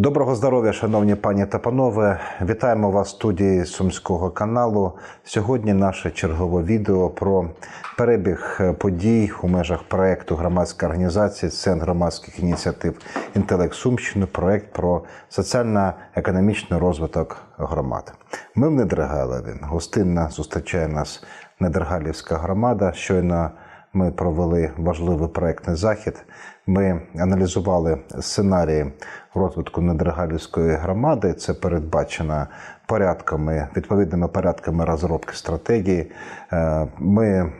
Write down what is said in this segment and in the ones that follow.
Доброго здоров'я, шановні пані та панове. Вітаємо вас в студії Сумського каналу. Сьогодні наше чергове відео про перебіг подій у межах проекту громадської організації Центр громадських ініціатив Інтелект Сумщини. Проект про соціально-економічний розвиток громад. Ми в Недергалеві. Гостинно зустрічає нас Недергалівська громада. Щойно ми провели важливий проектний захід. Ми аналізували сценарії розвитку недрегалівської громади. Це передбачено порядками, відповідними порядками розробки стратегії. Е, Ми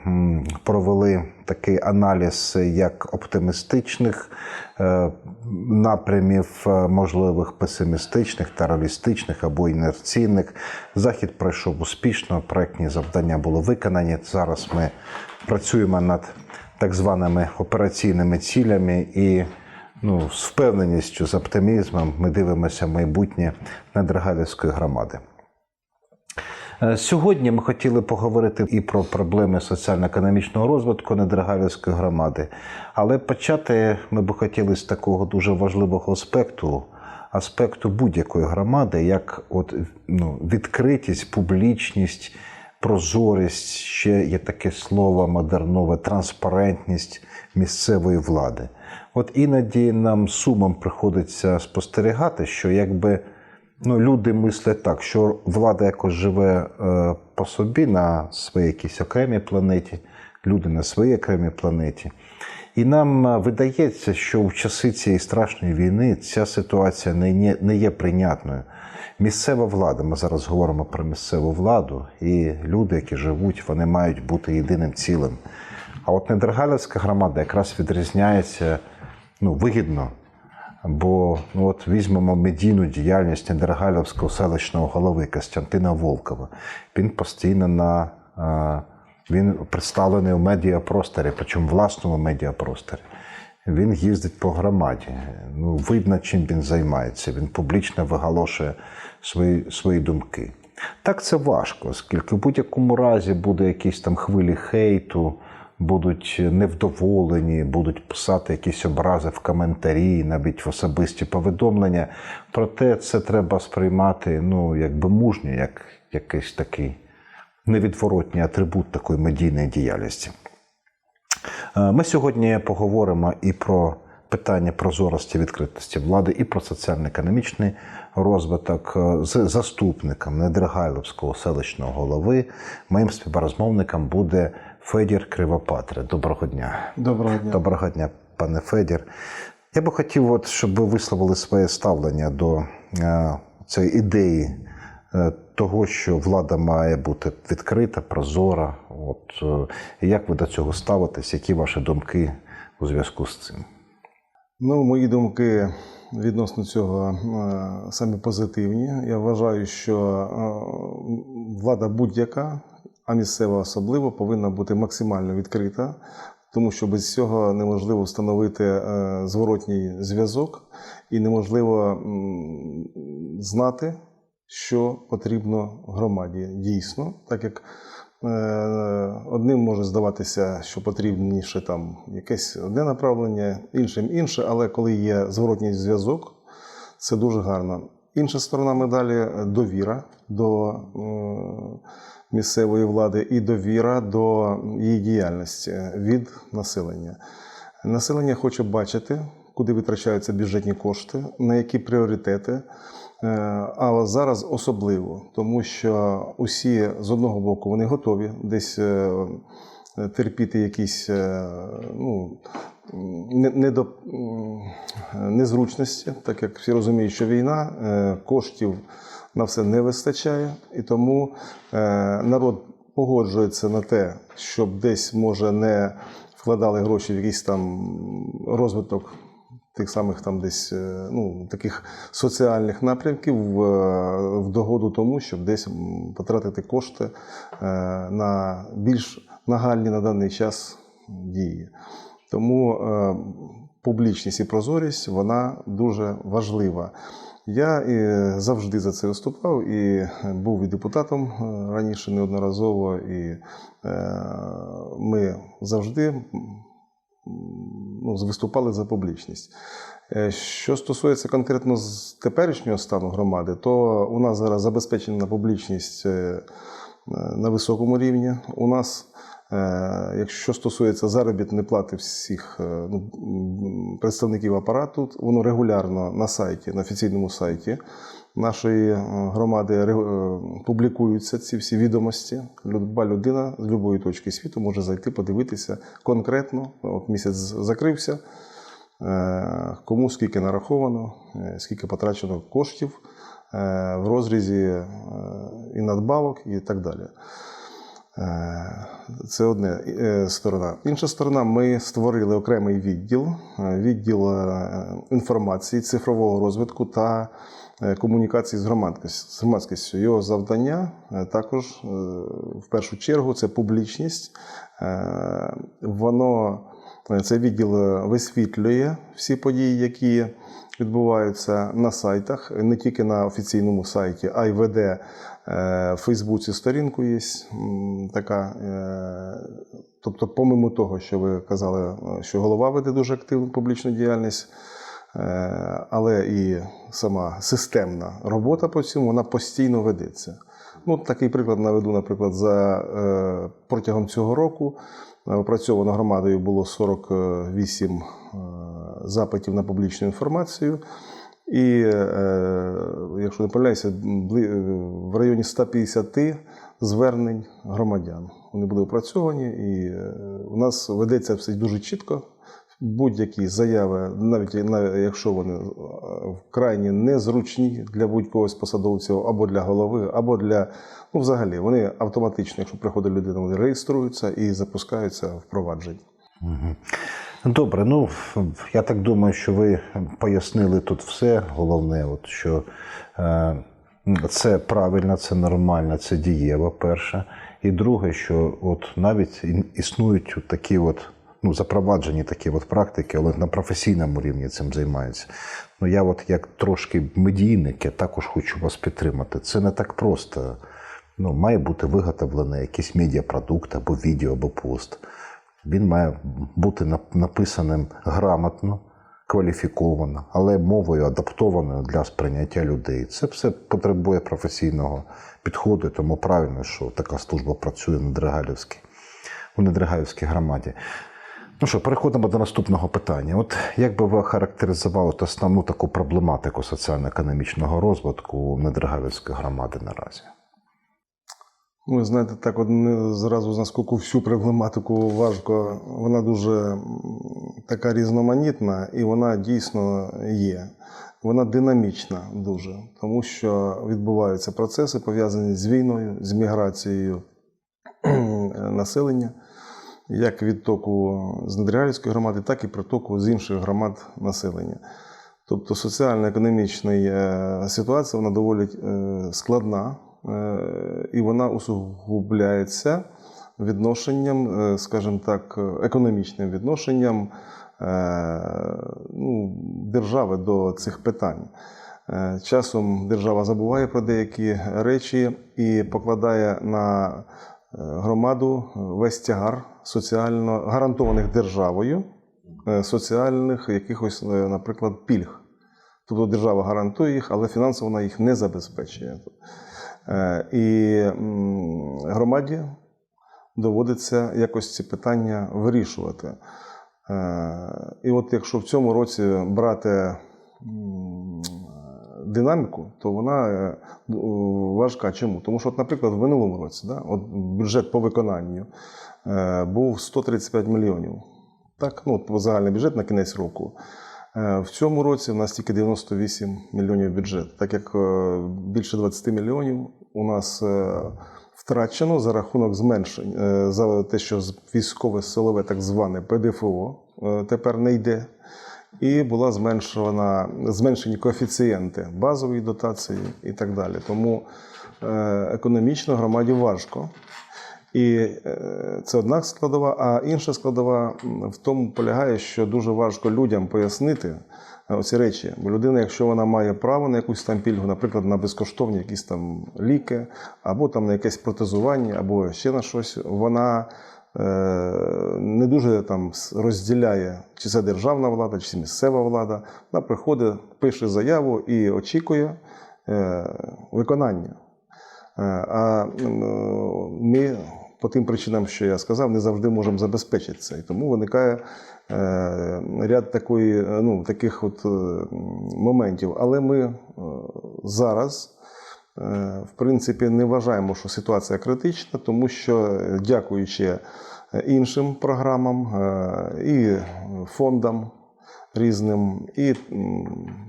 провели такий аналіз як оптимістичних е, напрямів, е, можливих песимістичних та або інерційних. Захід пройшов успішно, проектні завдання були виконані. Зараз ми працюємо над так званими операційними цілями і ну, з впевненістю, з оптимізмом ми дивимося майбутнє Недергалівської громади. Е, Сьогодні ми хотіли поговорити і про проблеми соціально-економічного розвитку Недергалівської громади, але почати ми би хотіли з такого дуже важливого аспекту, аспекту будь-якої громади, як от, ну, відкритість, публічність, прозорість, ще є таке слово модернове, транспарентність місцевої влади. От іноді нам сумом приходиться спостерігати, що якби ну, люди мислять так, що влада якось живе е, по собі на своїй якійсь окремій планеті, люди на своїй окремій планеті. І нам е, видається, що в часи цієї страшної війни ця ситуація не є, прийнятною. Місцева влада, ми зараз говоримо про місцеву владу, і люди, які живуть, вони мають бути єдиним цілим. А от Недергалівська громада якраз відрізняється ну, вигідно. Бо ну, от візьмемо медійну діяльність Недергалівського селищного голови Костянтина Волкова. Він постійно на е, він представлений у медіапросторі, причому власному медіапросторі. Він їздить по громаді. Ну, видно, чим він займається. Він публічно виголошує свої, свої думки. Так це важко, оскільки в будь-якому разі буде якісь там хвилі хейту, будуть невдоволені, будуть писати якісь образи в коментарі, навіть в особисті повідомлення. Проте це треба сприймати ну, якби мужньо, як якийсь такий невідворотній атрибут такої медійної діяльності. Е, Ми сьогодні поговоримо і про питання прозорості відкритості влади, і про соціально-економічний розвиток е, з заступником Недергайловського селищного голови. Моїм співрозмовником буде Федір Кривопатре. Доброго дня. Доброго дня. Доброго дня, пане Федір. Я би хотів, от, щоб ви висловили своє ставлення до е, цієї ідеї того, що влада має бути відкрита, прозора. От, е, як ви до цього ставитесь? Які ваші думки у зв'язку з цим? Ну, мої думки відносно цього е, самі позитивні. Я вважаю, що е, влада будь-яка, а місцева особливо, повинна бути максимально відкрита, тому що без цього неможливо встановити е, зворотній зв'язок і неможливо знати, що потрібно громаді дійсно, так як Е, Одним може здаватися, що потрібніше там якесь одне направлення, іншим інше, але коли є зворотній зв'язок, це дуже гарно. Інша сторона медалі довіра до е, місцевої влади і довіра до її діяльності від населення. Населення хоче бачити, куди витрачаються бюджетні кошти, на які пріоритети. Е, А зараз особливо, тому що усі з одного боку вони готові десь е, терпіти якісь е, ну, недо- незручності, так як всі розуміють, що війна, коштів на все не вистачає, і тому народ погоджується на те, щоб десь може не вкладали гроші в якийсь там розвиток тих самих там десь е, ну, таких соціальних напрямків в, е, догоду тому, щоб десь потратити кошти е, на більш нагальні на даний час дії. Тому публічність і прозорість вона дуже важлива. Я е, завжди за це виступав і був і депутатом раніше неодноразово, і ми завжди ну, виступали за публічність. Е, Що стосується конкретно з теперішнього стану громади, то у нас зараз забезпечена публічність е, на високому рівні. У нас, е, якщо стосується заробітної плати всіх ну, представників апарату, воно регулярно на сайті, на офіційному сайті нашої е, громади е, публікуються ці всі відомості. Люба людина з будь-якої точки світу може зайти, подивитися конкретно. От місяць закрився, е, кому скільки нараховано, скільки потрачено коштів в розрізі і надбавок, і так далі. Е, Це одна е, сторона. Інша сторона, ми створили окремий відділ, е, відділ інформації, цифрового розвитку та комунікації з громадськістю. Його завдання також в першу чергу це публічність. Воно цей відділ е, висвітлює всі події, які відбуваються на сайтах, не тільки на офіційному сайті, а й веде е, в Фейсбуці сторінку є така. е, Тобто, помимо того, що ви казали, що голова веде дуже активну публічну діяльність, але і сама системна робота по цьому вона постійно ведеться. Ну, такий приклад наведу, наприклад, за протягом цього року опрацьовано громадою було 48 е, запитів на публічну інформацію. І, е, якщо не помиляюся, е, в районі 150 звернень громадян. Вони були опрацьовані, і е, у нас ведеться все дуже чітко. Будь-які заяви, навіть якщо вони е, вкрайні незручні для будь-кого з посадовців, або для голови, або для ну, взагалі, вони автоматично, якщо приходить людина, вони реєструються і запускаються впровадження. Мгм. Добре, ну я так думаю, що ви пояснили тут все. Головне, от, що е, це правильно, це нормально, це дієво, перше. І друге, що от навіть існують такі от, ну, запроваджені такі от практики, але на професійному рівні цим займаються. Ну я, от як трошки медійник, я також хочу вас підтримати. Це не так просто. Ну, має бути виготовлений якийсь медіапродукт або відео, або пост. Він має бути написаним грамотно, кваліфіковано, але мовою адаптованою для сприйняття людей. Це все потребує професійного підходу, тому правильно, що така служба працює на Дригалівській, у Недригалівській громаді. Ну що, переходимо до наступного питання. От як би ви характеризували основну таку проблематику соціально-економічного розвитку Недригавівської громади наразі? Ну, Ви знаєте, так от не зразу наскільки всю проблематику важко. Вона дуже така різноманітна і вона дійсно є. Вона динамічна дуже, тому що відбуваються процеси, пов'язані з війною, з міграцією населення, як відтоку з Недрялівської громади, так і притоку з інших громад населення. Тобто соціально-економічна е, ситуація вона доволі е, складна, е, і вона усугубляється відношенням, скажімо так, економічним відношенням ну, держави до цих питань. Часом держава забуває про деякі речі і покладає на громаду весь тягар соціально гарантованих державою е, соціальних якихось, е, наприклад, пільг. Тобто держава гарантує їх, але фінансово вона їх не забезпечує. Е, І громаді доводиться якось ці питання вирішувати. Е, І от якщо в цьому році брати динаміку, то вона е, важка. Чому? Тому що, от, наприклад, в минулому році да, от бюджет по виконанню е, був 135 мільйонів. Так, ну, от загальний бюджет на кінець року. Е, В цьому році в нас тільки 98 мільйонів бюджет, так як е, більше 20 мільйонів у нас е, втрачено за рахунок зменшень е, за те, що військове силове так зване ПДФО е, тепер не йде. І була зменшена зменшені коефіцієнти базової дотації і так далі. Тому е, економічно громаді важко. І е, це одна складова, а інша складова в тому полягає, що дуже важко людям пояснити е, оці речі. Бо людина, якщо вона має право на якусь там пільгу, наприклад, на безкоштовні якісь там ліки, або там на якесь протезування, або ще на щось, вона не дуже там розділяє, чи це державна влада, чи це місцева влада. Вона приходить, пише заяву і очікує е, виконання. Е, А е, ми по тим причинам, що я сказав, не завжди можемо забезпечити це. І тому виникає е, ряд такої, е, ну, таких от е, моментів. Але ми е, зараз, е, в принципі, не вважаємо, що ситуація критична, тому що, е, дякуючи е, іншим програмам е, і фондам різним, і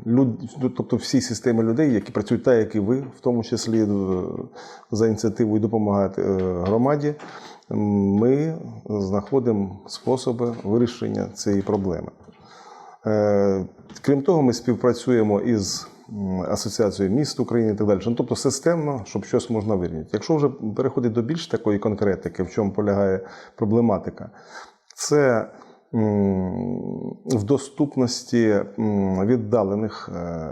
люд, ну, тобто всі системи людей, які працюють так, як і ви, в тому числі е, за ініціативою допомагаєте е, громаді, ми знаходимо способи вирішення цієї проблеми. Е, Крім того, ми співпрацюємо із Асоціацією міст України і так далі. Ну, тобто системно, щоб щось можна вирішити. Якщо вже переходить до більш такої конкретики, в чому полягає проблематика, це в доступності віддалених, е,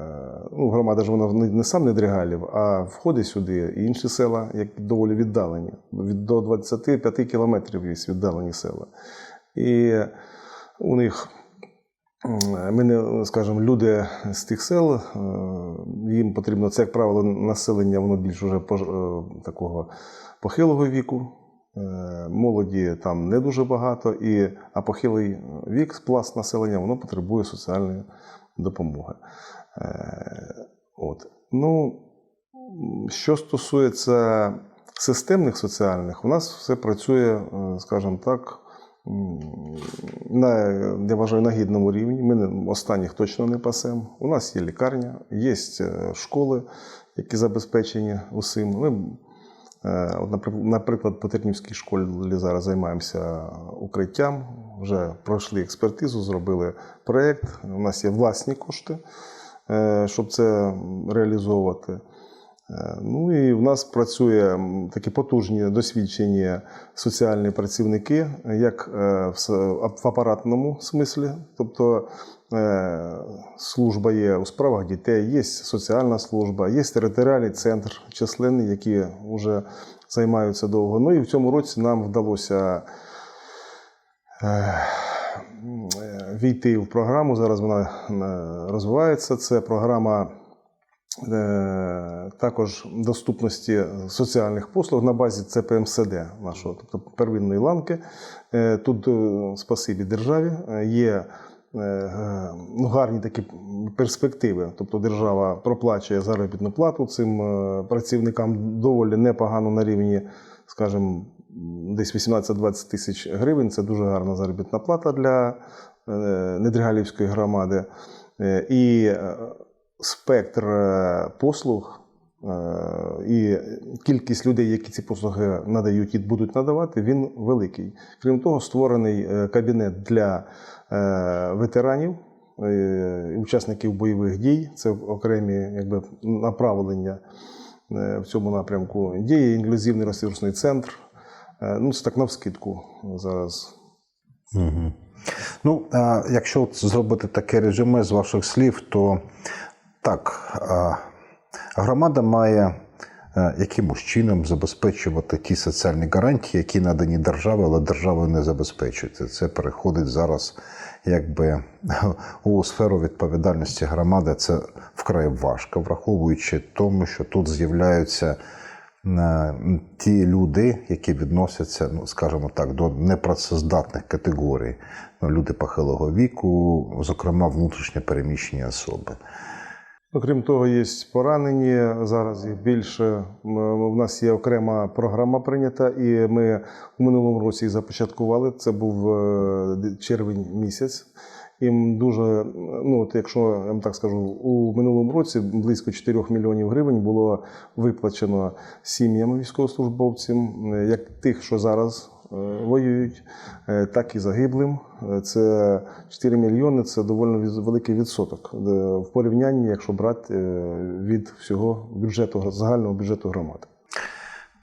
ну, громада ж вона не, не сам Недрігалів, а входить сюди і інші села, які доволі віддалені. Від до 25 кілометрів є віддалені села. І у них Ми не скажімо, люди з тих сел, е, їм потрібно це, як правило, населення, воно більш уже е, такого похилого віку. Е, Молоді там не дуже багато, і, а похилий вік, пласт населення, воно потребує соціальної допомоги. От. Ну, що стосується системних соціальних, у нас все працює, скажімо так, на, я вважаю, на гідному рівні. Ми останніх точно не пасемо. У нас є лікарня, є е, школи, які забезпечені усім. Ми, е, наприклад, по Тернівській школі зараз займаємося укриттям. Вже пройшли експертизу, зробили проєкт. У нас є власні кошти, е, щоб це реалізовувати. Е, Ну і в нас працює такі потужні досвідчені соціальні працівники, як е, в апаратному смислі, тобто е, служба є у справах дітей, є соціальна служба, є територіальний центр численний, які вже займаються довго. Ну і в цьому році нам вдалося війти в програму. Зараз вона розвивається. Це програма також доступності соціальних послуг на базі ЦПМСД нашого, тобто первинної ланки. Е, Тут е, спасибі державі е, є. е, е, Ну, гарні такі перспективи. Тобто держава проплачує заробітну плату цим е, працівникам доволі непогано на рівні, скажімо, десь 18-20 тисяч гривень. Це дуже гарна заробітна плата для е, Недригалівської громади. Е, І е, спектр е, послуг е, і кількість людей, які ці послуги надають і будуть надавати, він великий. Крім того, створений е, кабінет для ветеранів. Учасників бойових дій, це окремі якби, направлення в цьому напрямку. Діє інклюзивний ресурсний центр. Ну, це так навскидку зараз Угу. Ну, а, якщо зробити таке резюме з ваших слів, то так, громада має е, якимось чином забезпечувати ті соціальні гарантії, які надані державі, але державою не забезпечуються. Це переходить зараз якби у сферу відповідальності громади. Це вкрай важко, враховуючи тому, що тут з'являються е, ті люди, які відносяться, ну скажімо так, до непрацездатних категорій, ну, люди похилого віку, зокрема внутрішньо переміщені особи. Окрім того, є поранені. Зараз їх більше. У нас є окрема програма прийнята, і ми у минулому році її започаткували. Це був е, червень місяць. Їм дуже, ну от якщо я вам так скажу, у минулому році близько 4 мільйонів гривень було виплачено сім'ям військовослужбовцям, е, як тих, що зараз воюють, е, так і загиблим. Е, Це 4 мільйони це доволі великий відсоток е, в порівнянні, якщо брати е, від всього бюджету загального бюджету громади.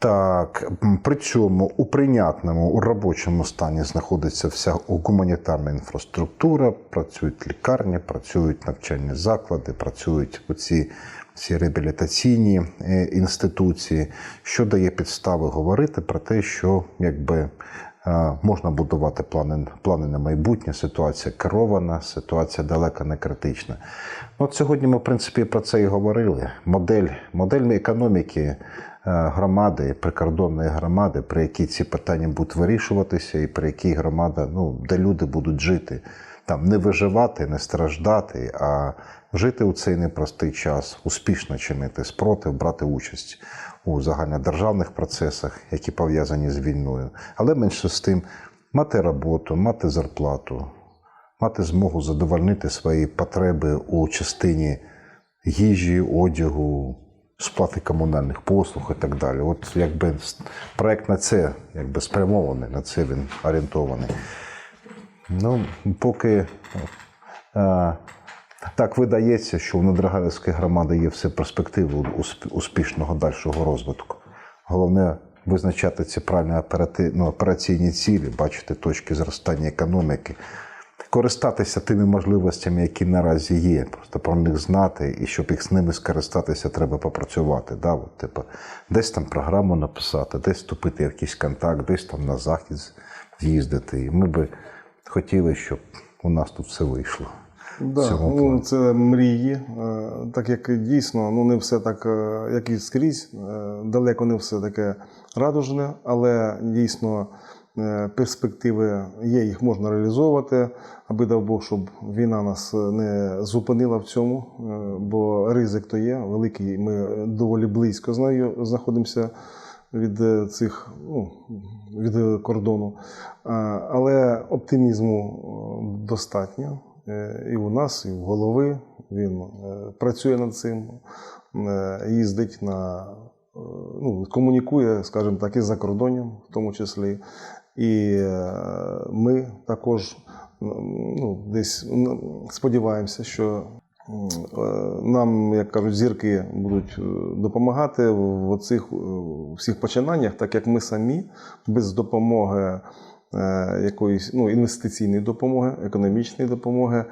Так, при цьому у прийнятному, у робочому стані знаходиться вся гуманітарна інфраструктура, працюють лікарні, працюють навчальні заклади, працюють оці ці реабілітаційні е, інституції, що дає підстави говорити про те, що якби Е, Можна будувати плани, плани на майбутнє. Ситуація керована, ситуація далеко не критична. Ну, От сьогодні ми, в принципі, про це і говорили. Модель, модель економіки громади, прикордонної громади, при якій ці питання будуть вирішуватися, і при якій громада, ну, де люди будуть жити. Там не виживати, не страждати, а жити у цей непростий час, успішно чинити спротив, брати участь у загальнодержавних процесах, які пов'язані з війною. Але менше з тим мати роботу, мати зарплату, мати змогу задовольнити свої потреби у частині їжі, одягу, сплати комунальних послуг і так далі. От якби проект на це якби спрямований, на це він орієнтований. Ну, поки е, так видається, що у Недрагалівської громади є все перспективи успішного дальшого розвитку. Головне визначати ці правильні операти- ну, операційні цілі, бачити точки зростання економіки, користатися тими можливостями, які наразі є, просто про них знати, і щоб їх з ними скористатися, треба попрацювати. Да? От, типу, десь там програму написати, десь вступити в якийсь контакт, десь там на захід з'їздити. І ми би хотіли, щоб у нас тут все вийшло. Да, ну, це мрії, е, так як дійсно, ну не все так, е, як і скрізь, е, далеко не все таке радужне, але дійсно перспективи є, їх можна реалізовувати, аби дав Бог, щоб війна нас не зупинила в цьому, е, бо ризик то є великий. Ми доволі близько знаходимося від е, цих ну, від е, кордону. Але оптимізму е, достатньо е, і у нас, і в голови. Він е, працює над цим, е, їздить на е, ну, комунікує, скажімо так, із закордонням, в тому числі. І е, ми також ну, десь сподіваємося, що е, нам, як кажуть, зірки будуть е, допомагати в оцих всіх починаннях, так як ми самі без допомоги якоїсь ну, інвестиційної допомоги, економічної допомоги,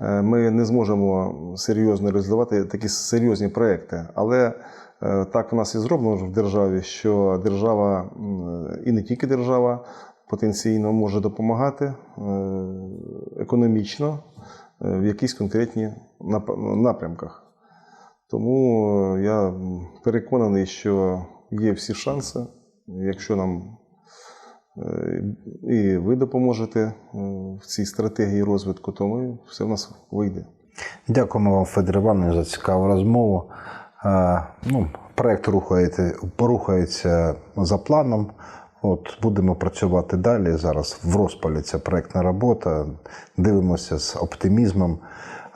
ми не зможемо серйозно реалізувати такі серйозні проекти. Але так в нас і зроблено в державі, що держава і не тільки держава потенційно може допомагати е, економічно е, в якісь конкретні напрямках. Тому е, я переконаний, що є всі шанси, якщо нам і ви допоможете в цій стратегії розвитку, то ми все в нас вийде. Дякуємо вам, Федір Іванович, за цікаву розмову. Ну, рухається, рухається за планом. От будемо працювати далі. Зараз в розпалі ця проектна робота. Дивимося з оптимізмом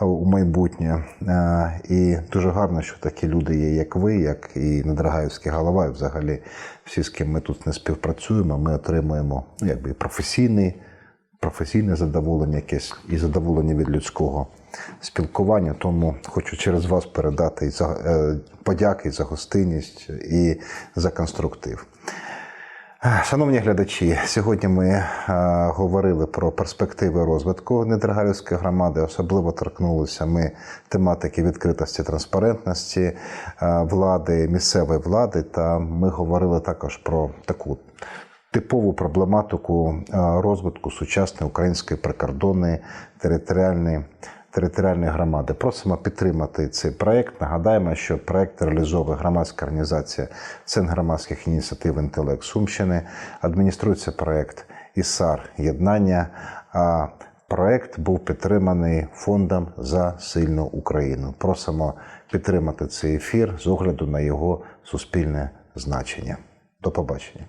е, у майбутнє. Е, І дуже гарно, що такі люди є, як ви, як і Недрагаївський голова, і взагалі всі, з ким ми тут не співпрацюємо, ми отримуємо ну, якби професійний професійне задоволення якесь і задоволення від людського спілкування. Тому хочу через вас передати за, е, подяки за гостинність і за конструктив. Шановні глядачі, сьогодні ми е, говорили про перспективи розвитку Недергалівської громади. Особливо торкнулися ми тематики відкритості, транспарентності е, влади, місцевої влади. Та ми говорили також про таку типову проблематику е, розвитку сучасної української прикордонної територіальної. Територіальної громади просимо підтримати цей проект. Нагадаємо, що проект реалізовує громадська організація Центр громадських ініціатив інтелект Сумщини. Адмініструється проект ІСАР Єднання. А проект був підтриманий фондом за сильну Україну. Просимо підтримати цей ефір з огляду на його суспільне значення. До побачення.